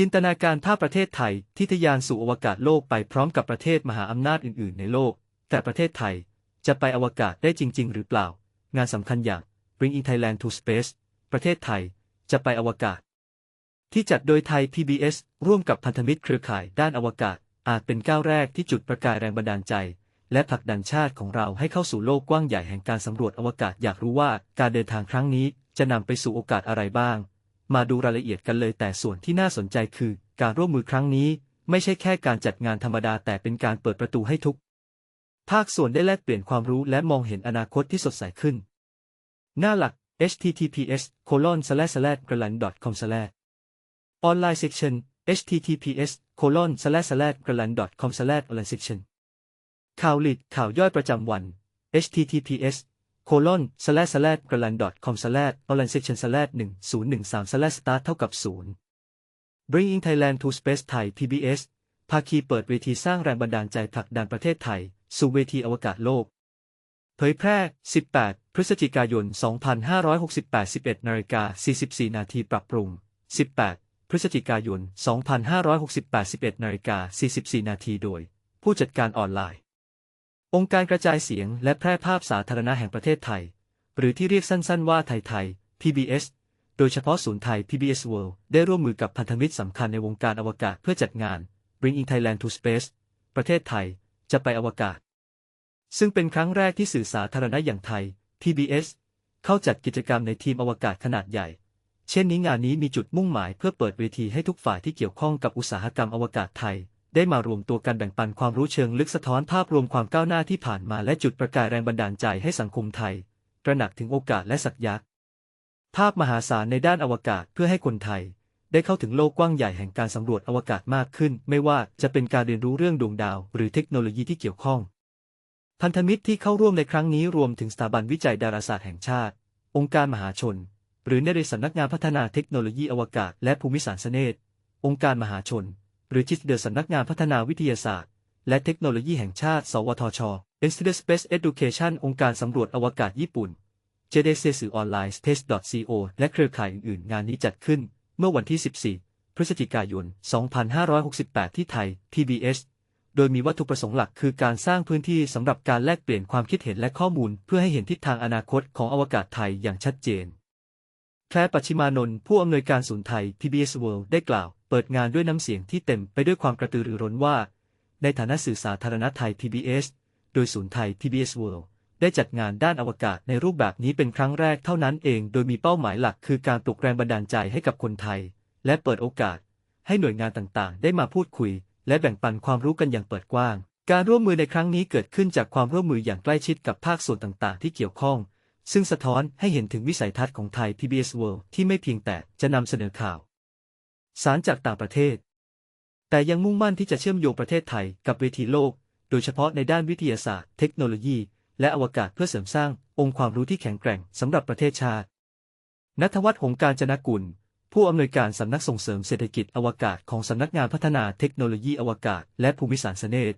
จินตนาการภาพประเทศไทยที่ทะยานสู่อวกาศโลกไปพร้อมกับประเทศมหาอำนาจอื่นๆ ในโลก แต่ประเทศไทยจะไปอวกาศได้จริง ๆ หรือเปล่า งานสำคัญอย่าง Bring in Thailand to Space ประเทศไทยจะไปอวกาศ ที่จัดโดยไทย PBS ร่วมกับพันธมิตรเครือข่ายด้านอวกาศ อาจเป็นก้าวแรกที่จุดประกายแรงบันดาลใจ และผลักดันชาติของเราให้เข้าสู่โลกกว้างใหญ่แห่งการสำรวจอวกาศอยากรู้ว่าการเดินทางครั้งนี้จะนำไปสู่โอกาสอะไรบ้าง มาดูรายละเอียดกันเลยแต่ส่วนที่น่าสนใจคือ การร่วมมือครั้งนี้ ไม่ใช่แค่การจัดงานธรรมดาแต่เป็นการเปิดประตูให้ทุก ภาคส่วนได้แลกเปลี่ยนความรู้และมองเห็นอนาคตที่สดใสขึ้น หน้าหลัก https colon slash slash g r a l a n com slash online section https colon slash slash g r a l a n com slash online section ข่าวลีดข่าวย่อยประจำวัน https colon slash slash g r a l a n com slash online section slash 1013 slash start เท่ากับ0 Bringing Thailand to Space Thai PBS ภาคีเปิดเวทีสร้างแรงบันดาลใจผลักดันประเทศไทย สู่เวทีอวกาศโลก เผยแพร่ 18 พฤศจิกายน 2568 11นาฬิกา44 นาทีปรับปรุง 18 พฤศจิกายน 2568 11นาฬิกา44 นาทีโดย ผู้จัดการออนไลน์ องค์การกระจายเสียงและแพร่ภาพสาธารณะแห่งประเทศไทย หรือที่เรียกสั้นๆว่าไทยไทย PBS โดยเฉพาะศูนย์ไทย PBS World ได้ร่วมมือกับพันธมิตรสำคัญในวงการอวกาศเพื่อจัดงาน Bringing Thailand to Space ประเทศไทยจะไปอวกาศ ซึ่งเป็นครั้งแรกที่สื่อสาธารณะอย่างไทย PBS เข้าจัดกิจกรรมในทีมอวกาศขนาดใหญ่ เช่นนี้งานนี้มีจุดมุ่งหมายเพื่อเปิดเวทีให้ทุกฝ่ายที่เกี่ยวข้องกับอุตสาหกรรมอวกาศไทย ได้มารวมตัวกันแบ่งปันความรู้เชิงลึกสะท้อนภาพรวมความก้าวหน้าที่ผ่านมาและจุดประกายแรงบันดาลใจให้สังคมไทย ตระหนักถึงโอกาสและศักยะภาพมหาศาลในด้านอวกาศเพื่อให้คนไทย ได้เข้าถึงโลกกว้างใหญ่แห่งการสำรวจอวกาศมากขึ้น ไม่ว่าจะเป็นการเรียนรู้เรื่องดวงดาว หรือเทคโนโลยีที่เกี่ยวข้อง พันธมิตรที่เข้าร่วมในครั้งนี้รวมถึงสถาบันวิจัยดาราศาสตร์แห่งชาติ องค์การมหาชน หรือในสำนักงานพัฒนาเทคโนโลยีอวกาศ และภูมิสารสเนตองค์การมหาชน หรือจิตเดสำนักงานพัฒนาวิทยาศาสตร์ และเทคโนโลยีแห่งชาติ สวทช Institute Space Education องค์การสำรวจอวกาศญี่ปุ่น JDC สื่อออนไลน์ Space.co และเครือข่ายอื่นๆ งานนี้จัดขึ้น เมื่อวันที่ 14 พฤศจิกายน 2568 ที่ไทย PBS โดยมีวัตถุประสงค์หลักคือการสร้างพื้นที่สำหรับการแลกเปลี่ยนความคิดเห็นและข้อมูล เพื่อให้เห็นทิศทางอนาคตของอวกาศไทยอย่างชัดเจน แพรปัชิมานนท์ผู้อำนวยการศูนย์ไทย PBS World ได้กล่าว เปิดงานด้วยน้ำเสียงที่เต็มไปด้วยความกระตือรือร้นว่า ในฐานะสื่อสาธารณะไทย PBS โดยศูนย์ไทย PBS World ได้จัดงานด้านอวกาศในรูปแบบนี้เป็นครั้งแรกเท่านั้นเอง โดยมีเป้าหมายหลักคือการปลุกแรงบันดาลใจให้กับคนไทย และเปิดโอกาส ให้หน่วยงานต่างๆ ได้มาพูดคุย และแบ่งปันความรู้กันอย่างเปิดกว้าง การร่วมมือในครั้งนี้เกิดขึ้นจากความร่วมมืออย่างใกล้ชิดกับภาคส่วนต่างๆ ที่เกี่ยวข้อง ซึ่งสะท้อนให้เห็นถึงวิสัยทัศน์ของไทย PBS World ที่ไม่เพียงแต่จะนำเสนอข่าว สารจากต่างประเทศ แต่ยังมุ่งมั่นที่จะเชื่อมโยงประเทศไทยกับเวทีโลก โดยเฉพาะในด้านวิทยาศาสตร์ เทคโนโลยี และอวกาศเพื่อเสริมสร้างองค์ความรู้ที่แข็งแกร่งสำหรับประเทศชาตินัทวัฒน์หงการจนกุล ผู้อำนวยการสำนักส่งเสริมเศรษฐกิจอวกาศของสำนักงานพัฒนาเทคโนโลยีอวกาศ และภูมิสารสเนต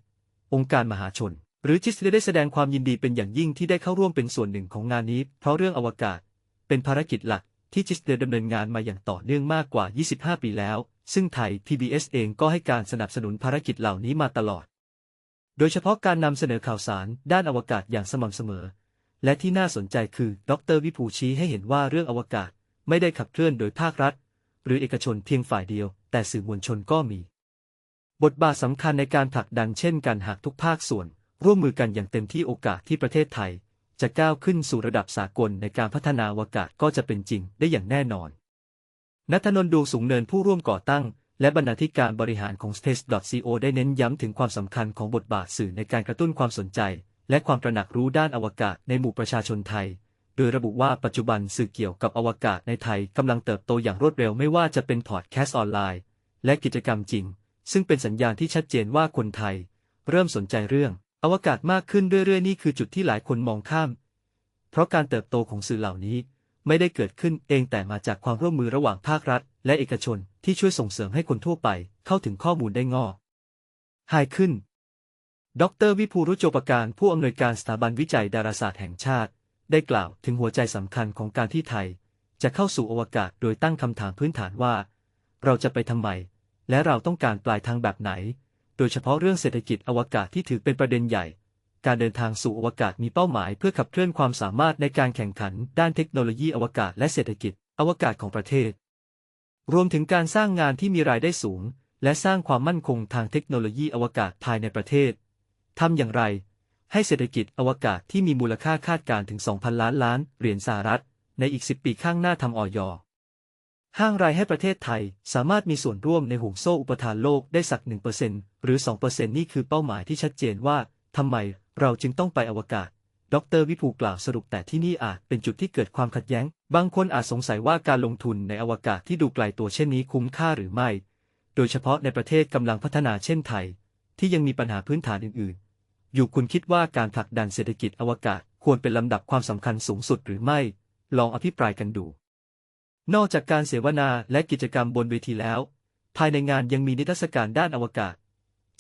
องค์การมหาชน หรือจิสได้แสดงความยินดีเป็นอย่างยิ่งที่ได้เข้าร่วมเป็นส่วนหนึ่งของงานนี้ เพราะเรื่องอวกาศ เป็นภารกิจหลักที่จิสเดดำเนินงานมาอย่างต่อเนื่องมากกว่า 25 ปีแล้ว ซึ่งไทย PBS เองก็ให้การสนับสนุนภารกิจเหล่านี้มาตลอด โดยเฉพาะการนำเสนอข่าวสารด้านอวกาศอย่างสม่ำเสมอ และที่น่าสนใจคือ ดรวิภูชี้ให้เห็นว่าเรื่องอวกาศไม่ได้ขับเคลื่อนโดยภาครัฐ หรือเอกชนเพียงฝ่ายเดียว แต่สื่อมวลชนก็มี บทบาทสำคัญในการผลักดันเช่นกันหากทุกภาคส่วน ร่วมมือกันอย่างเต็มที่โอกาสที่ประเทศไทย จะก้าวขึ้นสู่ระดับสากลในการพัฒนาอวกาศก็จะเป็นจริงได้อย่างแน่นอน นัทนนท์ดวงสูงเนินผู้ร่วมก่อตั้ง และบรรณาธิการบริหารของ Space.co ได้เน้นย้ำถึงความสำคัญของบทบาทสื่อในการกระตุ้นความสนใจ และความตระหนักรู้ด้านอวกาศในหมู่ประชาชนไทยโดยระบุว่าปัจจุบันสื่อเกี่ยวกับอวกาศในไทยกำลังเติบโตอย่างรวดเร็วไม่ว่าจะเป็นพอดแคสต์ออนไลน์ และกิจกรรมจริง ซึ่งเป็นสัญญาณที่ชัดเจนว่าคนไทย เริ่มสนใจเรื่อง อวกาศมากขึ้นเรื่อยๆนี่คือจุดที่หลายคนมองข้าม เพราะการเติบโตของสื่อเหล่านี้ไม่ได้เกิดขึ้นเองแต่มาจากความร่วมมือระหว่างภาครัฐ และเอกชนที่ช่วยส่งเสริมให้คนทั่วไปเข้าถึงข้อมูลได้งอกหายขึ้น ดรวิภูรุโจปการผู้อำนวยการสถาบันวิจัยดาราศาสตร์แห่งชาติ ได้กล่าวถึงหัวใจสำคัญของการที่ไทย จะเข้าสู่อวกาศโดยตั้งคำถามพื้นฐานว่า เราจะไปทำไม และเราต้องการปลายทางแบบไหน โดยเฉพาะเรื่องเศรษฐกิจอวกาศที่ถือเป็นประเด็นใหญ่ การเดินทางสู่อวกาศมีเป้าหมายเพื่อขับเคลื่อนความสามารถในการแข่งขัน ด้านเทคโนโลยีอวกาศและเศรษฐกิจ อวกาศของประเทศ รวมถึงการสร้างงานที่มีรายได้สูง และสร้างความมั่นคงทางเทคโนโลยีอวกาศภายในประเทศทำอย่างไร ให้เศรษฐกิจอวกาศที่มีมูลค่าคาดการถึง 2,000 ล้านล้านเหรียญสหรัฐ ในอีก 10 ปีข้างหน้าทำออย ห้างรายให้ประเทศไทยสามารถมีส่วนร่วมในห่วงโซ่อุปทานโลกได้สัก 1%หรือ 2%นี่คือเป้าหมายที่ชัดเจนว่าทำไมเราจึงต้องไปอวกาศ ดรวิภูกล่าวสรุปแต่ที่นี่อาจเป็นจุดที่เกิดความขัดแย้ง บางคนอาจสงสัยว่าการลงทุนในอวกาศที่ดูไกลตัวเช่นนี้คุ้มค่าหรือไม่ โดยเฉพาะในประเทศกำลังพัฒนาเช่นไทย ที่ยังมีปัญหาพื้นฐานอื่นๆ อยู่คุณคิดว่าการผลักดันเศรษฐกิจอวกาศควรเป็นลำดับความสำคัญสูงสุดหรือไม่ ลองอภิปรายกันดู นอกจากการเสวนาและกิจกรรมบนเวทีแล้ว ภายในงานยังมีนิทรรศการด้านอวกาศ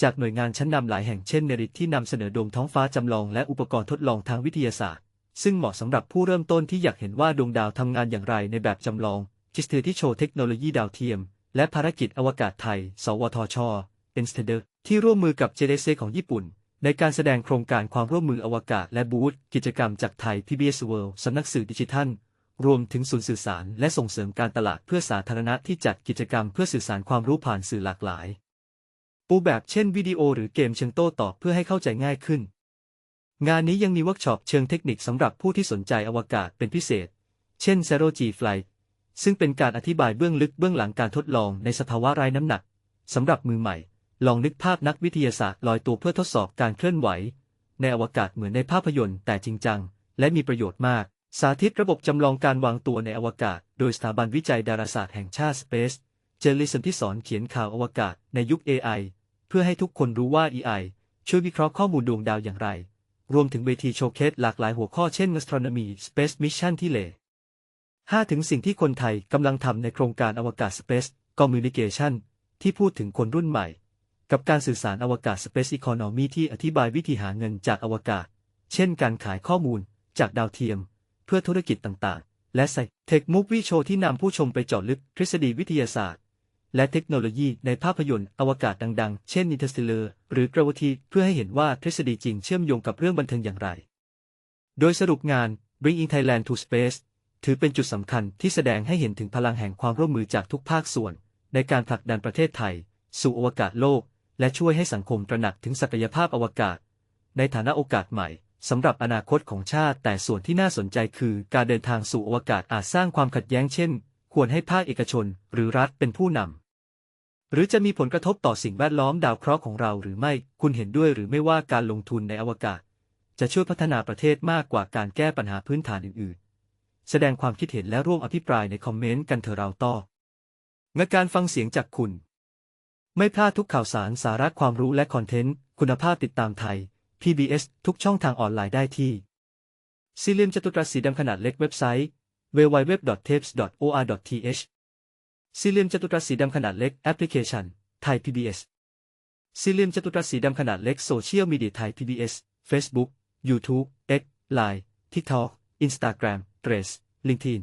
จากหน่วยงานชั้นนำหลายแห่งเช่นเนริตที่นำเสนอโดมท้องฟ้าจำลองและอุปกรณ์ทดลองทางวิทยาศาสตร์ ซึ่งเหมาะสำหรับผู้เริ่มต้นที่อยากเห็นว่าดวงดาวทำงานอย่างไรในแบบจำลองจิสเตอร์ที่โชว์เทคโนโลยีดาวเทียม และภารกิจอวกาศไทย สวทชเอ็นสเตเดอร์ที่ร่วมมือกับ JDC ของญี่ปุ่น ในการแสดงโครงการความร่วมมืออวกาศและบูธกิจกรรมจากไทย PBS World สำนักสื่อดิจิทัล รวมถึงศูนย์สื่อสารและส่งเสริมการตลาดเพื่อสาธารณะที่จัดกิจกรรมเพื่อสื่อสารความรู้ผ่านสื่อหลากหลาย ปูแบบเช่นวิดีโอหรือเกมเชิงโต้ตอบเพื่อให้เข้าใจง่ายขึ้น งานนี้ยังมีเวิร์กช็อปเชิงเทคนิคสำหรับผู้ที่สนใจอวกาศเป็นพิเศษ เช่น Zero G Flight ซึ่งเป็นการอธิบายเบื้องลึกเบื้องหลังการทดลองในสภาวะไร้น้ำหนักสำหรับมือใหม่ ลองนึกภาพนักวิทยาศาสตร์ลอยตัวเพื่อทดสอบการเคลื่อนไหว ในอวกาศเหมือนในภาพยนตร์แต่จริงจัง และมีประโยชน์มาก สาธิตระบบจำลองการวางตัวในอวกาศ โดยสถาบันวิจัยดาราศาสตร์แห่งชาติ Space เจอร์ลิสันที่สอนเขียนข่าวอวกาศในยุค AI เพื่อให้ทุกคนรู้ว่า AI ช่วยวิเคราะห์ข้อมูลดวงดาวอย่างไร รวมถึงเวทีโชว์เคสหลากหลายหัวข้อเช่น Astronomy Space Mission ที่เล5ถึงสิ่งที่คนไทยกำลังทำในโครงการอวกาศ Space Communication ที่พูดถึงคนรุ่นใหม่ กับการสื่อสารอวกาศ Space Economy ที่อธิบายวิธีหาเงินจากอวกาศ เช่น การขายข้อมูลจากดาวเทียม พื่อธุรกิจต่างๆ และไซเทคมูฟวี่โชว์ที่นำผู้ชมไปเจาะลึกทฤษฎีวิทยาศาสตร์ และเทคโนโลยีในภาพยนตร์อวกาศดังๆ เช่น Interstellar หรือ Gravity เพื่อให้เห็นว่าทฤษฎีจริงเชื่อมโยงกับเรื่องบันเทิงอย่างไร โดยสรุปงาน Bringing Thailand to Space ถือเป็นจุดสำคัญที่แสดงให้เห็นถึงพลังแห่งความร่วมมือจากทุกภาคส่วน ในการผลักดันประเทศไทย สู่อวกาศโลก และช่วยให้สังคมตระหนักถึงศักยภาพอวกาศ ในฐานะโอกาสใหม่ สำหรับอนาคตของชาติ แต่ส่วนที่น่าสนใจคือการเดินทางสู่อวกาศอาจสร้างความขัดแย้งเช่น ควรให้ภาคเอกชน หรือรัฐเป็นผู้นำหรือจะมีผลกระทบต่อสิ่งแวดล้อมดาวเคราะห์ของเราหรือไม่คุณเห็นด้วยหรือไม่ว่าการลงทุนในอวกาศ จะช่วยพัฒนาประเทศมากกว่าการแก้ปัญหาพื้นฐานอื่นๆ แสดงความคิดเห็นและร่วมอภิปรายในคอมเมนต์กันเถอะเราต่องการฟังเสียงจากคุณ ไม่พลาดทุกข่าวสารสาระความรู้และคอนเทนต์ คุณภาพติดตามไทย PBS ทุกช่องทางออนไลน์ได้ที่ สี่เหลี่ยมจัตุรัสสีดำขนาดเล็กเว็บไซต์ www.tapes.or.th สี่เหลี่ยมจัตุรัสสีดำขนาดเล็กแอปพลิเคชันไทย PBS สี่เหลี่ยมจัตุรัสสีดำขนาดเล็กโซเชียลมีเดียไทย PBS Facebook YouTube X Line TikTok Instagram Threads LinkedIn